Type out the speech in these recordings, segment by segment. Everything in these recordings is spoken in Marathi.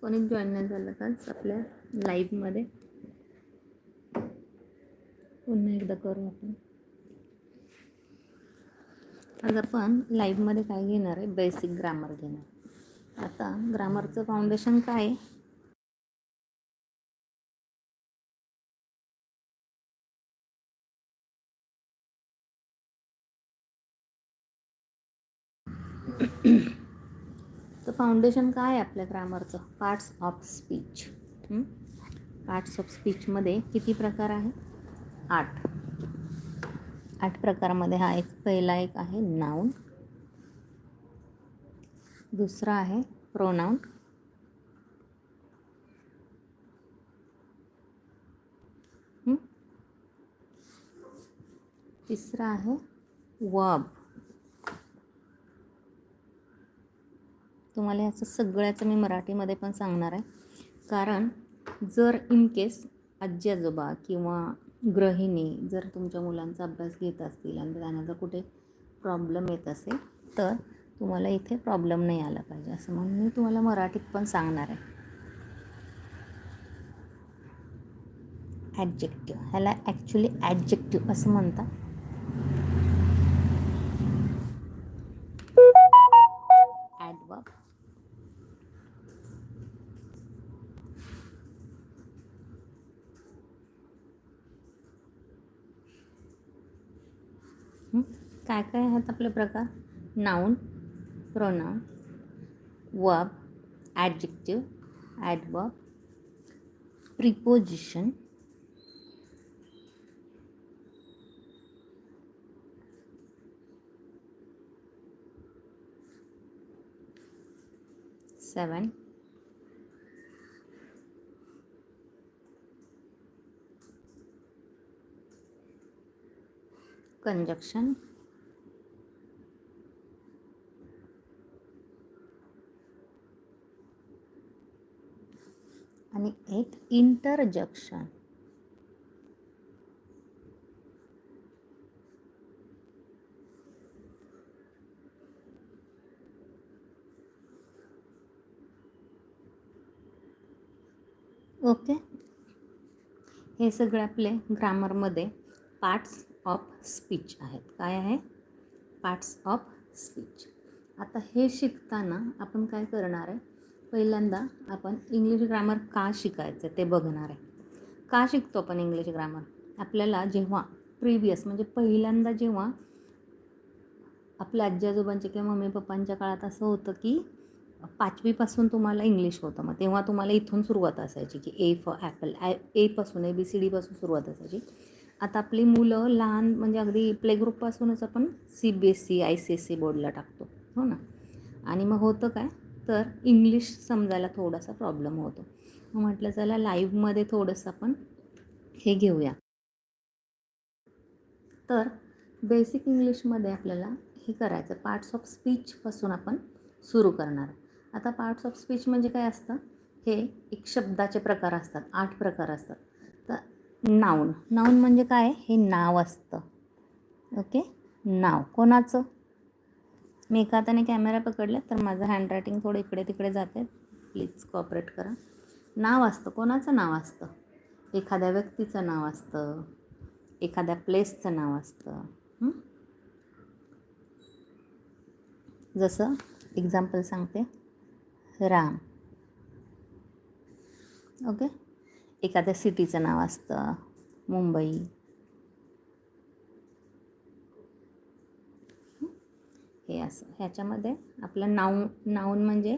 कोणी जॉईन नाही झालं का आपल्या लाईव्हमध्ये पुन्हा एकदा करू आपण. आज आपण लाईव्हमध्ये काय घेणार आहे? बेसिक ग्रामर घेणार. आता ग्रामरचं फाउंडेशन काय आहे? तर फाउंडेशन काय आहे आपल्या ग्रामरचं parts of speech parts of स्पीचमध्ये किती प्रकार आहे? आठ. आठ प्रकारामध्ये हा एक पहिला एक आहे नाऊन दुसरा आहे प्रोनाऊन तिसरा आहे वब तुम्हाला याचं सगळ्याचं मी मराठीमध्ये पण सांगणार आहे. कारण जर इन केस आजी आजोबा किंवा गृहिणी जर तुमच्या मुलांचा अभ्यास घेत असतील आणि त्यांना जर कुठे प्रॉब्लेम येत असेल तर तुम्हाला इथे प्रॉब्लेम नाही आला पाहिजे. असं म्हणून मी तुम्हाला मराठीत पण सांगणार आहे. ॲडजेक्टिव्ह ह्याला ॲक्च्युली ॲडजेक्टिव्ह असं म्हणतात. काय काय आहेत आपले प्रकार? Noun pronoun verb adjective adverb preposition seven conjunction. आणि एक इंटरजक्शन ओके. हे सगळे आपले ग्रामरमध्ये पार्ट्स ऑफ स्पीच आहेत. काय आहे? Parts of speech. आता हे शिकताना आपण काय करणार आहे? पहिल्यांदा आपण इंग्लिश ग्रामर का शिकायचं ते बघणार आहे. का शिकतो आपण इंग्लिश ग्रामर? आपल्याला जेव्हा प्रिवियस म्हणजे पहिल्यांदा जेव्हा आपल्या आजी आजोबांच्या किंवा मम्मी पप्पांच्या काळात असं होतं की पाचवीपासून तुम्हाला इंग्लिश होतं. मग तेव्हा तुम्हाला इथून सुरुवात असायची की ए फॉर ॲपल ॲ एपासून ए बी सी डीपासून सुरुवात असायची. आता आपली मुलं लहान म्हणजे अगदी प्ले ग्रुपपासूनच आपण C B S C I C S C बोर्डला टाकतो. हो ना? आणि मग होतं काय? तर इंग्लिश समजायला थोडासा प्रॉब्लेम होतो. मग म्हटलं चला लाईव्हमध्ये थोडंसं आपण हे घेऊया. तर बेसिक इंग्लिशमध्ये आपल्याला हे करायचं. पार्ट्स ऑफ स्पीचपासून आपण सुरू करणार. आता पार्ट्स ऑफ स्पीच म्हणजे काय असतं? हे एक शब्दाचे प्रकार असतात. आठ प्रकार असतात. नाऊन. नाऊन म्हणजे काय? हे नाव असतं. ओके? नाव. कोणाचं? मी एका हाताने कॅमेरा पकडला तर माझं हँडरायटिंग थोडं इकडे तिकडे जाते प्लीज कॉपरेट करा. नाव असतं. कोणाचं नाव असतं? एखाद्या व्यक्तीचं नाव असतं. एखाद्या प्लेसचं नाव असतं. जसं एक्झाम्पल सांगते. राम. ओके? एखाद्या सिटीचं नाव असतं मुंबई. हे असं ह्याच्यामध्ये आपलं नाव नाऊन म्हणजे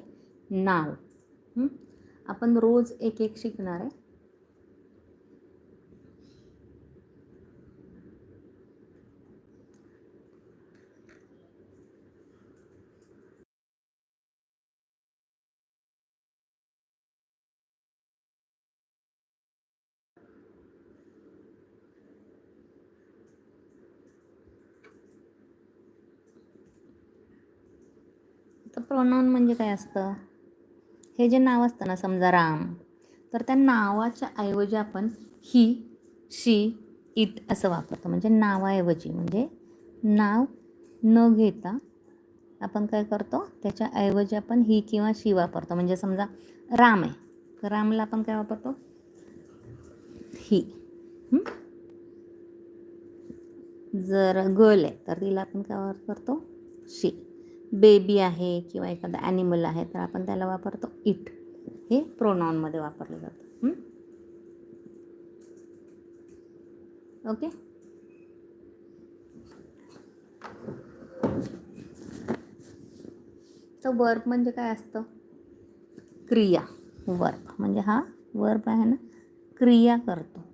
नाव. आपण रोज एक एक शिकणार आहे. तर प्रोनाऊन म्हणजे काय असतं? हे जे नाव असतं ना समजा राम तर त्या नावाच्या ऐवजी आपण ही शी इट असं वापरतो. म्हणजे नावाऐवजी म्हणजे नाव न घेता आपण काय करतो? त्याच्याऐवजी आपण ही किंवा शी वापरतो. म्हणजे समजा राम आहे तर रामला आपण काय वापरतो? ही. जर गर्ल आहे तर तिला आपण काय करतो शी. बेबी आहे किंवा एखादा ॲनिमल आहे तर आपण त्याला वापरतो इट हे प्रोनाऊनमध्ये वापरलं जातं. ओके तर वर्ब म्हणजे काय असतं? क्रिया. वर्ब म्हणजे हा वर्ब आहे ना? क्रिया करतो.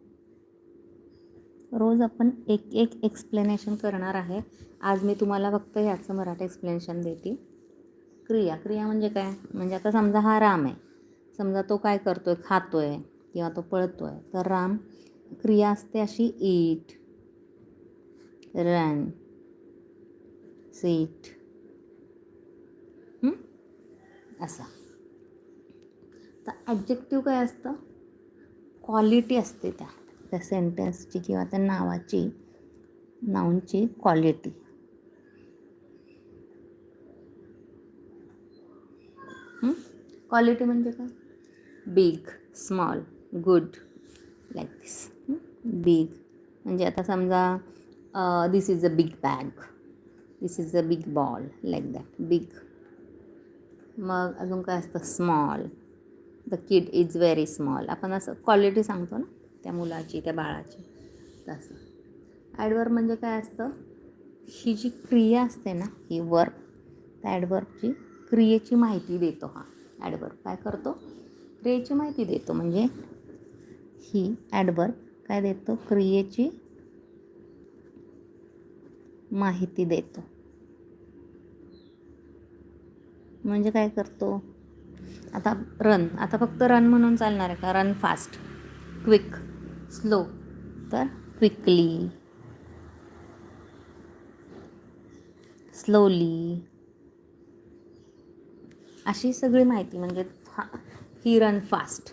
रोज आपण एक एक एक्सप्लेनेशन करणार आहे. आज मी तुम्हाला फक्त ह्याचं मराठी एक्सप्लेनेशन देते. क्रिया. क्रिया म्हणजे काय? म्हणजे आता समजा हा राम आहे. समजा तो काय करतो आहे खातो आहे किंवा तो पळतो आहे तर राम क्रिया असते अशी ईट रन सीट असा. तर ॲब्जेक्टिव्ह काय असतं? क्वालिटी असते त्या. त्या सेंटेन्सची किंवा त्या नावाची नाऊनची क्वालिटी क्वालिटी म्हणजे काय? Big small good like this big म्हणजे आता समजा this is a big bag this is a big ball like that big मग अजून काय असतं? Small the kid is very small आपण असं क्वालिटी सांगतो ना? त्या मुलाची त्या बाळाची. तसं. ॲडवर्ब म्हणजे काय असतं? ही जी क्रिया असते ना ही वर्ब त्या ॲडवर्बची क्रियेची माहिती देतो हा. ॲडवर्ब काय करतो? क्रियेची माहिती देतो. म्हणजे ही ॲडवर्ब काय देतो? क्रियेची माहिती देतो. म्हणजे काय करतो? आता रन आता फक्त रन म्हणून चालणार आहे का? Run fast quick slow. तर क्विकली. स्लोली. अशी सगळी माहिती म्हणजे हा he run fast.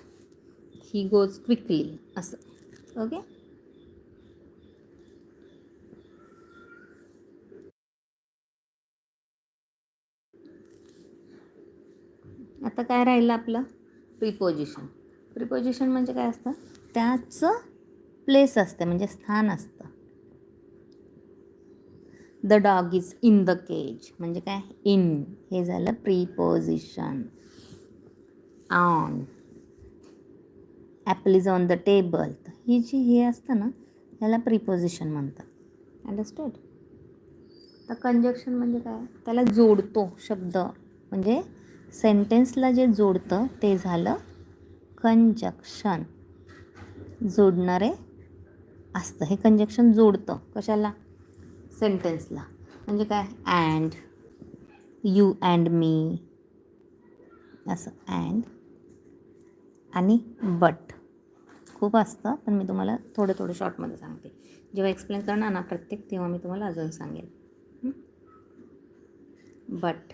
He goes quickly असं. ओके? आता काय राहिलं आपलं? प्रिपोजिशन प्रिपोजिशन म्हणजे काय असतं? त्याचं प्लेस असते म्हणजे स्थान असतं. The dog is in the cage म्हणजे काय? इन हे झालं preposition on apple is on the table ही जी हे असतं ना त्याला प्रिपोजिशन म्हणतात. अंडरस्टँड तर कंजक्शन म्हणजे काय? त्याला जोडतो शब्द. म्हणजे सेंटेन्सला जे जोडतं ते झालं कंजक्शन जोडणारे असतं. हे कंजक्शन जोडतं. कशाला? सेंटेन्सला म्हणजे काय? अँड यू अँड मी असं. अँड आणि बट खूप असतं पण मी तुम्हाला थोडं थोडं शॉर्टमध्ये सांगते. जेव्हा एक्सप्लेन करणार ना प्रत्येक तेव्हा मी तुम्हाला अजून सांगेन but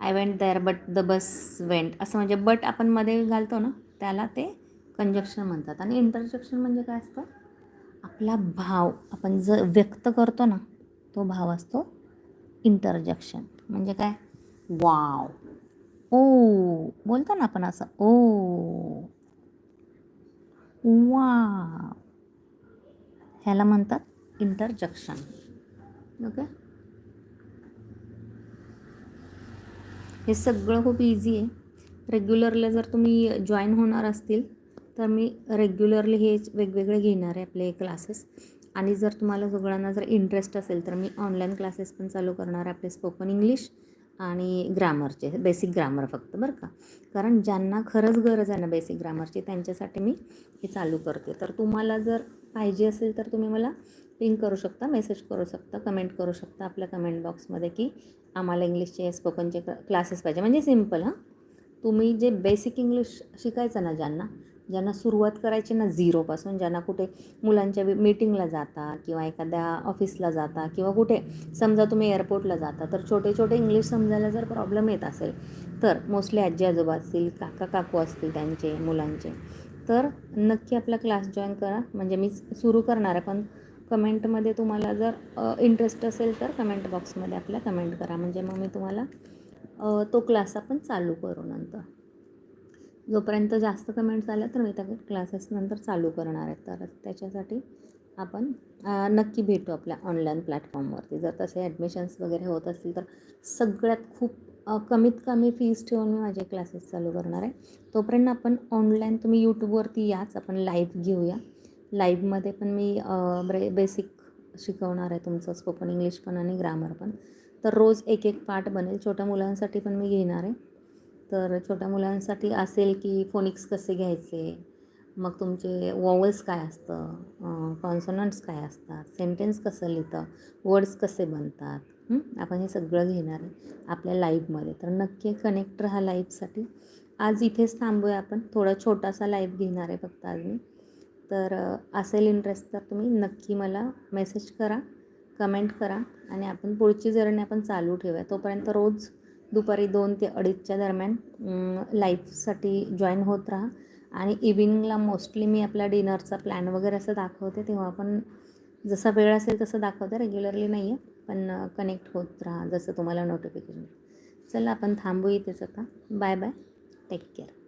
I went there but the bus went असं म्हणजे बट आपण मध्ये घालतो ना त्याला ते कंजक्शन म्हणतात. आणि इंटरजेक्शन म्हणजे काय असतं? आपला भाव आपण जर व्यक्त करतो ना तो भाव असतो इंटरजेक्शन म्हणजे काय? वाव ओ बोलतो ना आपण असं. ओ. वा ह्याला म्हणतात इंटरजक्शन ओके हे सगळं खूप इझी आहे. रेग्युलरला जर तुम्ही जॉईन होणार असतील तर मी रेग्युलरली हे वेगवेगळे घेणार आहे आपले क्लासेस आणि जर तुम्हाला सगळ्यांना जर इंटरेस्ट असेल तर मी ऑनलाईन क्लासेस पण चालू करणार आहे आपले स्पोकन इंग्लिश आणि ग्रामरचे बेसिक ग्रामर फक्त बरं का. कारण ज्यांना खरंच गरज आहे ना बेसिक ग्रामरची त्यांच्यासाठी मी हे चालू करते. तर तुम्हाला जर पाहिजे असेल तर तुम्ही मला पिंक करू शकता मेसेज करू शकता कमेंट करू शकता आपल्या कमेंट बॉक्समध्ये की आम्हाला इंग्लिशचे स्पोकनचे क्लासेस पाहिजे. म्हणजे सिंपल हां. तुम्ही जे बेसिक इंग्लिश शिकायचं ना ज्यांना ज्यांना सुरुवात करायची ना झिरोपासून ज्यांना कुठे मुलांच्या मीटिंगला जाता किंवा एखाद्या ऑफिसला जाता किंवा कुठे समजा तुम्ही एअरपोर्टला जाता तर छोटे छोटे इंग्लिश समजायला जर प्रॉब्लेम येत असेल तर मोस्टली आजी आजोबा असतील काका काकू असतील त्यांचे मुलांचे तर नक्की आपला क्लास जॉईन करा. म्हणजे मी सुरू करणार आहे पण कमेंटमध्ये तुम्हाला जर इंटरेस्ट असेल तर कमेंट बॉक्समध्ये आपल्या कमेंट करा. म्हणजे मग मी तुम्हाला तो क्लास आपण चालू करू नंतर. जोपर्यंत जास्त कमेंट्स आल्या तर मी त्या क्लासेस नंतर चालू करणार आहे. तर त्याच्यासाठी आपण नक्की भेटू आपल्या ऑनलाईन प्लॅटफॉर्मवरती जर तसे ॲडमिशन्स वगैरे होत असतील तर सगळ्यात खूप कमीत कमी फीज ठेवून मी माझे क्लासेस चालू करणार आहे. तोपर्यंत आपण ऑनलाईन तुम्ही यूट्यूबवरती याच आपण लाईव्ह घेऊया. लाईव्हमध्ये पण मी ब्रे बेसिक शिकवणार आहे तुमचं स्पोकन इंग्लिश पण आणि ग्रामर पण. तर रोज एक एक पार्ट बनेल. छोट्या मुलांसाठी पण मी घेणार आहे. तर छोट्या मुलांसाठी असेल की फोनिक्स कसे घ्यायचे? मग तुमचे वॉवल्स काय असतं? कॉन्सोनंट्स काय असतात? सेंटेन्स कसं लिहितं? वर्ड्स कसे बनतात? आपण हे सगळं घेणार आहे आपल्या लाईफमध्ये तर नक्की कनेक्ट राहा लाईफसाठी आज इथेच थांबूया आपण. थोडा छोटासा लाईव्ह घेणार आहे फक्त आज मी. तर असेल इंटरेस्ट तर तुम्ही नक्की मला मेसेज करा कमेंट करा आणि आपण पुढची जर्नी आपण चालू ठेवूया. तोपर्यंत रोज दुपारी दोन ते अडीचच्या दरम्यान लाईफसाठी जॉईन होत राहा. आणि इव्हिनिंगला मोस्टली मी आपल्या डिनरचा प्लॅन वगैरे असं दाखवते. तेव्हा आपण जसा वेळ असेल तसं दाखवते. रेग्युलरली नाही आहे पण कनेक्ट होत राहा जसं तुम्हाला नोटिफिकेशन चला आपण थांबू इथेच आता. Bye bye take care